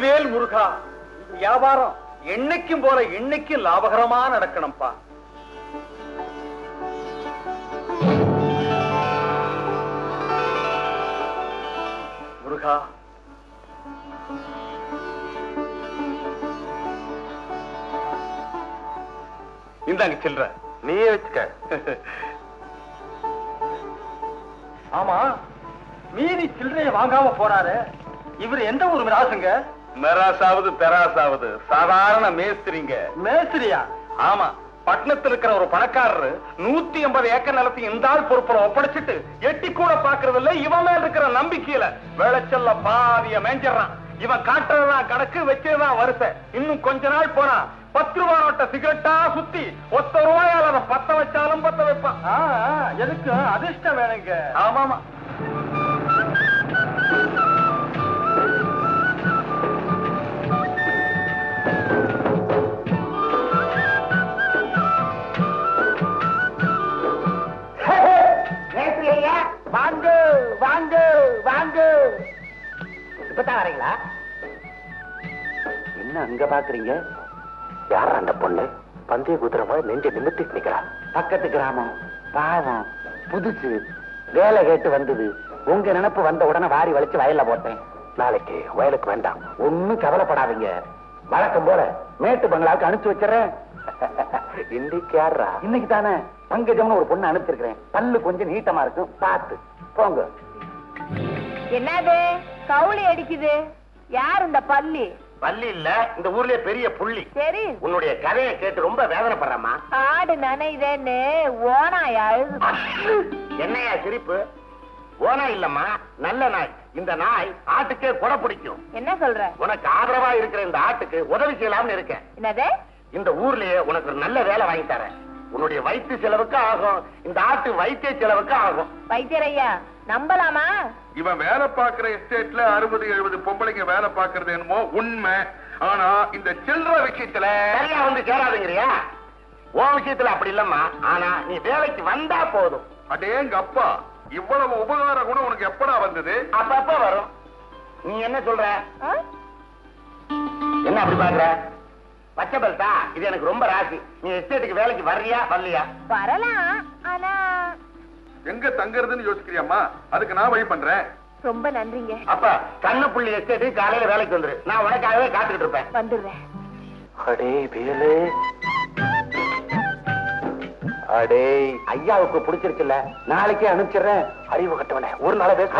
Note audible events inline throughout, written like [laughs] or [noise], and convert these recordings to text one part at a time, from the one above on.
வெற்றிவேல் முருகா வியாபாரம் என்னைக்கும் போல இன்னைக்கும் லாபகரமா நடக்கணும்ப்பா முருகா இந்தாங்க சில்ற. நீயே வச்சுக்க. ஆமா மீதி சில்லறைய வாங்காம போறாரு. இவர் எந்த ஊர் மிராசுங்க? மெராசாவது பெராசாவது. சாதாரண மேஸ்திரிங்க. மேஸ்திரியா? ஆமா. பட்டணத்துல இருக்கிற ஒரு பணக்காரரு நூத்தி எண்பது ஏக்கர் நிலத்தை இந்த ஆள் பொறுப்புல ஒப்படைச்சிட்டு எட்டி கூட பாக்குறது இல்ல இவன் மேல இருக்கிற நம்பிக்கையில விளைச்சல்ல பாதிய மேஞ்சிடறான். இவன் காட்டுறதுதான் கணக்கு வச்சதுதான் வரிசை. இன்னும் கொஞ்ச நாள் போனா பத்து ரூபாய் நோட்ட சிகரெட்டா சுத்தி ஒத்த ரூபாயால அதை பத்த வச்சாலும் பத்த வைப்பான். எதுக்கு? அதிர்ஷ்டம் வேணுங்க. ஆமாமா. வாங்க வாங்க. இப்பதான் வரீங்களா? என்ன அங்க பாக்குறீங்க? யார் அந்த பொண்ணு? பந்தய குதிரை நெஞ்சு நெஞ்ச நிமித்திட்டு நிக்கிறா. பக்கத்து கிராமம் பாவம் புதுசு வேலை கேட்டு வந்தது. உங்க நினைப்பு வந்த உடனே வாரி வலிச்சு வயல்ல போட்டேன். நாளைக்கு வயலுக்கு வேண்டாம். ஒண்ணும் கவலைப்படாதீங்க. வழக்கம் போல மேட்டு பங்களாவுக்கு அனுப்பிச்சு வச்சிடறேன். [laughs] இன்னைக்கு யாரா இன்னைக்கு தானே பங்கஜம்னு ஒரு பொண்ணு அனுப்பிச்சிருக்கிறேன். பல்லு கொஞ்சம் நீட்டமா இருக்கும். பார்த்து. போங்க. என்னது? கவுளி அடிக்குது. யார் இந்த பள்ளி பள்ளி இல்ல இந்த ஊர்லயே பெரிய புள்ளி. சரி. உன்னுடைய கதையை கேட்டு ரொம்ப வேதனைப்படுறமா ஆடு நனையுதேன்னு ஓனாய் அழுது. என்னையா சிரிப்பு? ஓனா இல்லம்மா நல்ல நாய். இந்த நாய் ஆட்டுக்கே கொடை பிடிக்கும். என்ன சொல்ற? உனக்கு ஆதரவா இருக்கிற இந்த ஆட்டுக்கு உதவி செய்யலாம்னு இருக்கேன். என்னது? இந்த ஊர்லயே உனக்கு நல்ல வேலை வாங்கி தரேன். உன்னுடைய வயிற்று செலவுக்கு ஆகும். இந்த ஆட்டு வைத்திய செலவுக்கு ஆகும். வைத்தியரையா நம்பலாமா? இவன் வேலை பார்க்கிற எஸ்டேட்ல அறுபது எழுபது பொம்பளைங்க வேலை பார்க்கறது என்னமோ உண்மை. ஆனா இந்த சில்லற விஷயத்துல சரியா வந்து சேராதுங்கிறியா உன் விஷயத்துல அப்படி இல்லம்மா. ஆனா நீ வேலைக்கு வந்தா போதும். அடேங்க அப்பா இவ்வளவு உபகார குணம் உனக்கு எப்படா வந்தது? அப்பப்ப வரும். நீ என்ன சொல்ற? என்ன அப்படி பாக்குற பச்சை பெல்ட்டா இது எனக்கு ரொம்ப ராசி. நீ எஸ்டேட்டுக்கு வேலைக்கு வர்றியா? வரலையா? வரலாம் ஆனா எங்க தங்கறதுன்னு யோசிக்கிறியாம்மா? அதுக்கு நான் வழி பண்றேன். ரொம்ப நன்றிங்க. அப்ப கண்ணப்புள்ளி எஸ்டேட்டுக்கு காலையில வேலைக்கு வந்துரு. நான் உனக்காகவே காத்துக்கிட்டு இருப்பேன். வந்துடுறேன். அடே வேலு அடே. ஐயாவுக்கு பிடிச்சிருச்சுல்ல. நாளைக்கே அனுப்பிச்சிடுறேன். அறிவு கட்டவனே. ஒரு நாள பேச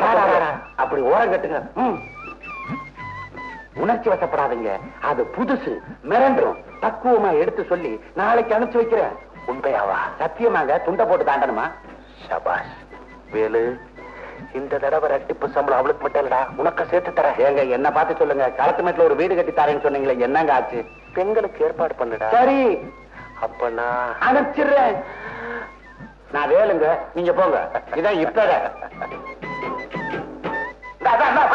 அப்படி ஓரம் கட்டுங்க. ம். உணர்ச்சி வசப்படாதீங்க. அது புதுசு மிரண்டும் பக்குவமா எடுத்து சொல்லி நாளைக்கு அனுப்பிச்சு வைக்கிறேன். உண்மையாவா? சத்தியமாங்க துண்டை போட்டு தாண்டணுமா? சபாஷ் வேலு இந்த தடவை ரெட்டிப்பு சம்பளம் அவளுக்கு மட்டும் இல்லடா உனக்கு சேர்த்து தரேன். ஏங்க என்ன பார்த்து சொல்லுங்க. களத்து மேட்ல ஒரு வீடு கட்டி தரேன்னு சொன்னீங்களே என்னங்க ஆச்சு? பெண்களுக்கு ஏற்பாடு பண்ணுடா. சரி. அப்ப நான் அனுப்பிச்சிடுறேன். நான் வேலுங்க நீங்க போங்க. இதான் இப்பட [laughs]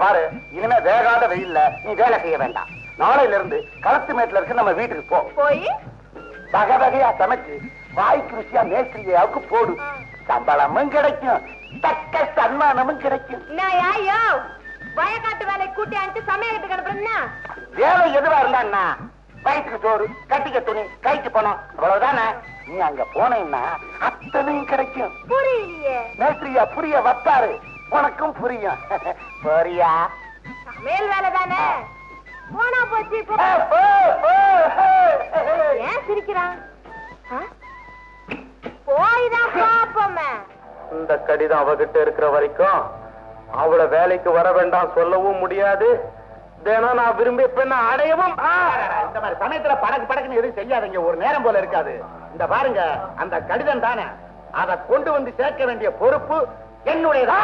பாரு இனிமே வேகாத வெயில்ல நீ வேலை செய்ய வேண்டாம். நாளையில இருந்து களத்து மேட்ல இருக்க நம்ம வீட்டுக்கு போ. போய்? வகை வகையா சமைச்சு வாய்க்கு ருசியா மேஸ்திரியாவுக்கு போடு. சம்பளமும் கிடைக்கும். தக்க சன்மானமும் கிடைக்கும். வயக்காட்டு வேலை கூட்டி அனுப்பிச்சு சமையலுக்கு அனுப்புறேன்னா? வேலை எதுவா இருந்தா வயிற்றுக்கு சோறு கட்டிக்க துணி கைக்கு பணம் அவ்வளவுதானே? நீ அங்க போனேன்னா அத்தனையும் கிடைக்கும். புரியலையே. மேஸ்திரியா புரிய வப்பாரு உனக்கும் புரியும். போறியா சமையல் வேலை தானே? போனா போச்சு. ஏன் சிரிக்கிறான்? போய்தான் பாப்போமே இந்த கடிதம் அவகிட்ட இருக்கிற வரைக்கும் அவள வேலைக்கு வர வேண்டாம் சொல்லவும் முடியாது. தினம் நான் விரும்பிய பெண்ணை அடையவும்! இந்த மாதிரி சமயத்துல படக்கு படக்குன்னு எதுவும் செய்யாதீங்க. ஒரு நேரம் போல இருக்காது. இந்த பாருங்க அந்த கடிதம் தானே. அதை கொண்டு வந்து சேர்க்க வேண்டிய பொறுப்பு என்னுடையதா?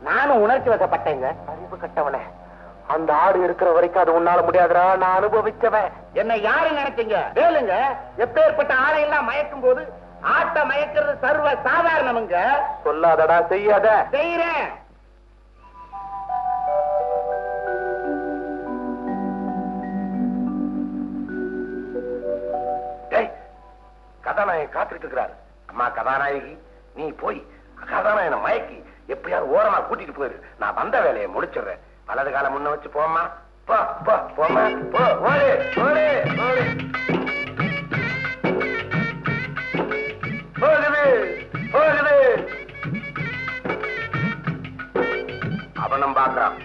நானும் உணர்ச்சி வசப்பட்டேங்க. அறிவு கட்டவனே. அந்த ஆடு இருக்கிற வரைக்கும் அது உன்னால முடியாதுடா. நான் அனுபவிச்சவன். என்ன யாரு நினைச்சீங்க? வேலுங்க. எப்பேற்பட்ட ஆளை எல்லாம் மயக்கும் போது ஆட்ட மயக்கிறது சர்வ சாதாரணமுங்க சொல்லாதடா செய்யாத. செய்யறேன் கதாநாயகி காத்துட்டு இருக்கிறாரு அம்மா கதாநாயகி நீ போய் கதாநாயகனை மயக்கி. எப்படியாவது ஓரமா கூட்டிட்டு போயிரு. நான் வந்த வேலையை முடிச்சிடுறேன். வலது காலம் முன்ன வச்சு போமா போ போ போமா போ ஓடு ஓடு ஓடு. போகுது போகுது. அவனும் பாக்குறான்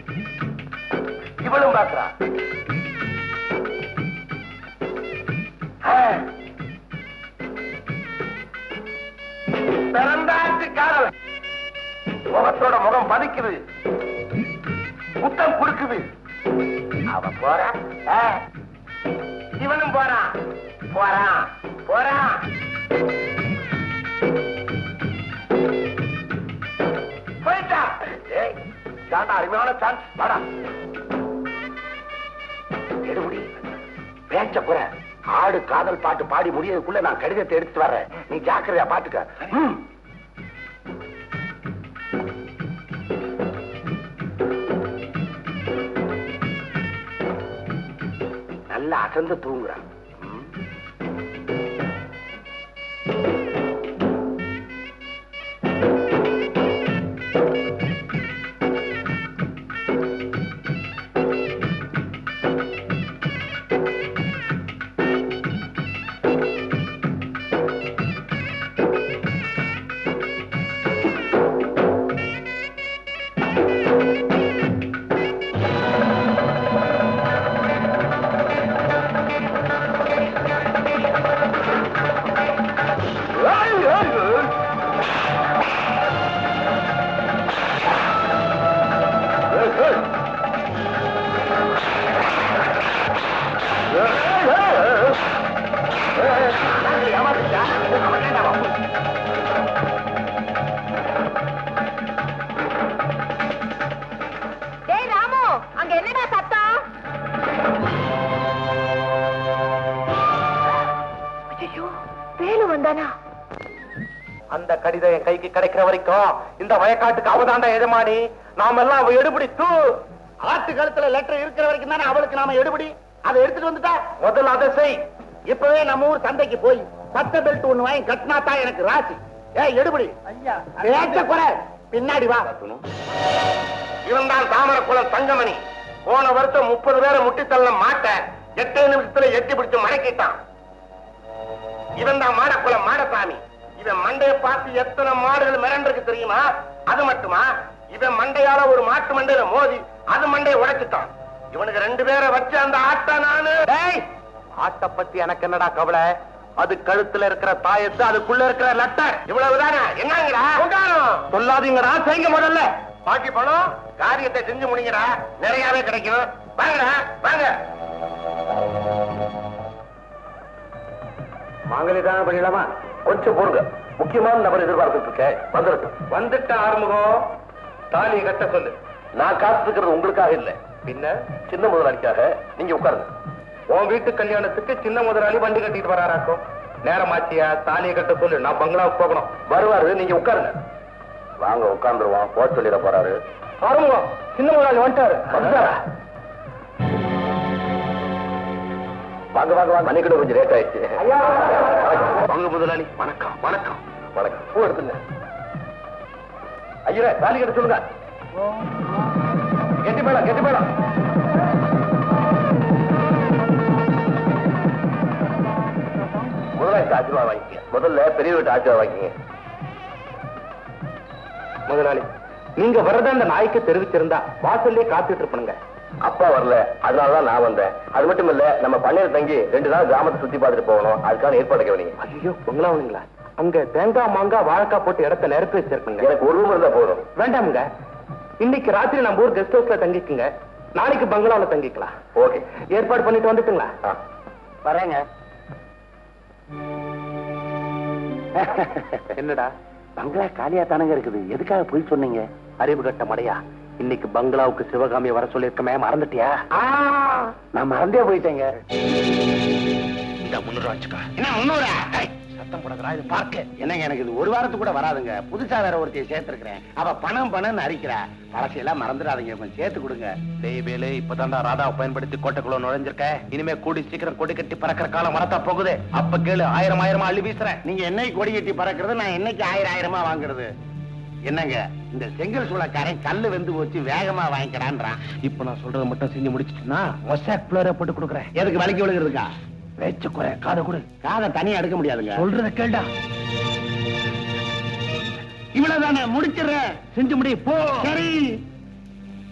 இவளும் பாக்குறான் முகத்தோட முகம் பதிக்குது. முத்தம் குடுக்குது அவ போறா. இவனும் போறான் போறான் போறான் போயிட்டா. ஏய் அருமையான சான்ஸ் வாடா. எடுபடி பேச்ச போற ஆடு காதல் பாட்டு பாடி முடியதுக்குள்ள நான் கடிதத்தை எடுத்து வர்றேன். நீ ஜாக்கிரதையா பாத்துக்க. 打针的动物啊 வந்தானா அந்த கடிதம் என் கைக்கு கிடைக்கிற வரைக்கும் இந்த வயக்காட்டுக்கு அவதாண்டா எஜமானி. நாம எல்லாம் அவ எடுபடி தூ. ஆட்டு கழுத்துல லெட்டர் இருக்கிற வரைக்கும் தானே அவளுக்கு நாம எடுபடி? அதை எடுத்துட்டு வந்துட்டா? முதல்ல அதை செய். இப்பவே நம்ம ஊர் சந்தைக்கு போய் பத்த பெல்ட் ஒண்ணு வாங்கி கட்டினா தான் எனக்கு ராசி. ஏ எடுபடி. ஐயா குறை. பின்னாடி வா. இவன் தான் தாமரக்குளம் தங்கமணி. போன வருஷம் முப்பது பேரை முட்டி தள்ள மாட்ட எட்டே நிமிஷத்துல எட்டி பிடிச்சு மடக்கிட்டான். இவன் தான் மாடக்குளம் மாடசாமி. இவன் மண்டைய பார்த்து எத்தனை மாடுகள் மிரண்டிருக்கு தெரியுமா? அது மட்டுமா? இவன் மண்டையால ஒரு மாட்டு மண்டையில மோதி அது மண்டைய உடைச்சிட்டான். இவனுக்கு ரெண்டு பேரை வச்சு அந்த ஆட்ட நானு. ஆட்ட பத்தி எனக்கு என்னடா கவலை? அது கழுத்துல இருக்கிற தாயத்து அதுக்குள்ள இருக்கிற லெட்டர் இவ்வளவுதானே? என்னங்கடா? சொல்லாதீங்கடா செய்யுங்க முதல்ல. பாக்கி பணம் காரியத்தை செஞ்சு முடிங்கடா. நிறையவே கிடைக்கும். வாங்கடா வாங்க. மாங்கலி தானே பண்ணிடலாமா கொஞ்சம் பொறுங்க. முக்கியமான நபர் எதிர்பார்த்துட்டு இருக்கேன். வந்துருக்கு வந்துட்ட ஆறுமுகம்? தாலி கட்ட சொல்லு. நான் காத்துக்கிறது உங்களுக்காக இல்ல. பின்ன? சின்ன முதலாளிக்காக. நீங்க உட்காருங்க. உன் வீட்டு கல்யாணத்துக்கு சின்ன முதலாளி வண்டி கட்டிட்டு வராராக்கும். நேரமாச்சியா? தாலியை கட்ட சொல்லு. நான் பங்களாவுக்கு போகணும். வருவாரு. நீங்க உட்காருங்க. வாங்க உட்கார்ந்துருவோம். போக சொல்லிட போறாரு. ஆறுமுகம் சின்ன முதலாளி வந்துட்டாரு? வாங்க வாங்க வாங்க. மணிக்கிட்ட கொஞ்சம் லேட் ஆயிடுச்சு. வாங்க முதலாளி. வணக்கம் வணக்கம். வணக்கம். பூ எடுத்துங்க. ஐயரே தாலி கட்ட சொல்லுங்க. கெட்டி மேடம் கெட்டி மேடம் முதலாளி ஆசீர்வாதம் வாங்கிக்க முதல்ல பெரிய வீட்டு ஆசீர்வாதம் வாங்கிங்க முதலாளி நீங்க வரத அந்த நாய்க்கு தெரிவிச்சிருந்தா வாசல்லே காத்துட்டு இருப்பனுங்க அப்பா வரல. அதனாலதான் நான் வந்தேன். அது மட்டும் இல்ல நம்ம பண்ணையில தங்கி ரெண்டு நாள் கிராமத்தை சுத்தி பார்த்துட்டு போகணும். அதுக்கான ஏற்பாடு கவனிங்க ஐயோ உங்களாவுங்களா அங்க தேங்காய் மாங்காய் வாழைக்காய் போட்டு இடத்த நிரப்பி வச்சிருக்குங்க. எனக்கு ஒரு ரூம் இருந்தா போதும். வேண்டாமுங்க. இன்னைக்கு ராத்திரி நம்ம ஊர் கெஸ்ட் ஹவுஸ்ல தங்கிக்குங்க. நாளைக்கு பங்களாவுல தங்கிக்கலாம். ஓகே. ஏற்பாடு பண்ணிட்டு வந்துட்டுங்களா? வரேங்க. [laughs] என்னடா? பங்களா காலியா தானங்க இருக்குது. எதுக்காக போய் சொன்னீங்க? அறிவு கட்ட மடையா? இன்னைக்கு பங்களாவுக்கு சிவகாமி வர சொல்லிருக்கமே மறந்துட்டியா? நான் மறந்தே போயிட்டேங்க. இந்த முன்னூறு வச்சுக்கா. என்ன முன்னூறா? சத்தம் போடுறா இது பார்க்க. என்னங்க எனக்கு இது ஒரு வாரத்துக்கு கூட வராதுங்க. புதுசா வேற ஒருத்தைய சேர்த்திருக்கிறேன். அவ பணம் பணம்னு அரிக்கிறா. பழசையெல்லாம் மறந்துடாதீங்க கொஞ்சம் சேர்த்து கொடுங்க. டேய் வேலு இப்பதான்டா ராதாவை பயன்படுத்தி கோட்டைக்குள்ள நுழைஞ்சிருக்க. இனிமே கூடி சீக்கிரம் கொடி கட்டி பறக்கிற காலம் வரத்தா போகுது. அப்ப கேளு ஆயிரம் ஆயிரமா அள்ளி வீசுறேன். நீங்க என்னைக்கு கொடி கட்டி பறக்கிறது? நான் என்னைக்கு ஆயிரம் ஆயிரமா வாங்குறது? என்னங்க இந்த செங்கல் சூளக்காரன் கல்லு வெந்து போச்சு வேகமா வாங்கிக்கடான்றான். இப்ப நான் சொல்றதை மட்டும் செஞ்சு முடிச்சிட்டுனா ஒசாக் பிளேர போட்டு கொடுக்குறேன். எதுக்கு வலிக்கு விழுகிறதுக்கா? குறை காதை கொடு. காதை தனியா எடுக்க முடியாதுங்க. சொல்றத கேள்டா. இவ்வளவுதானே முடிச்சிடுறேன். செஞ்சு முடி போ. சரி.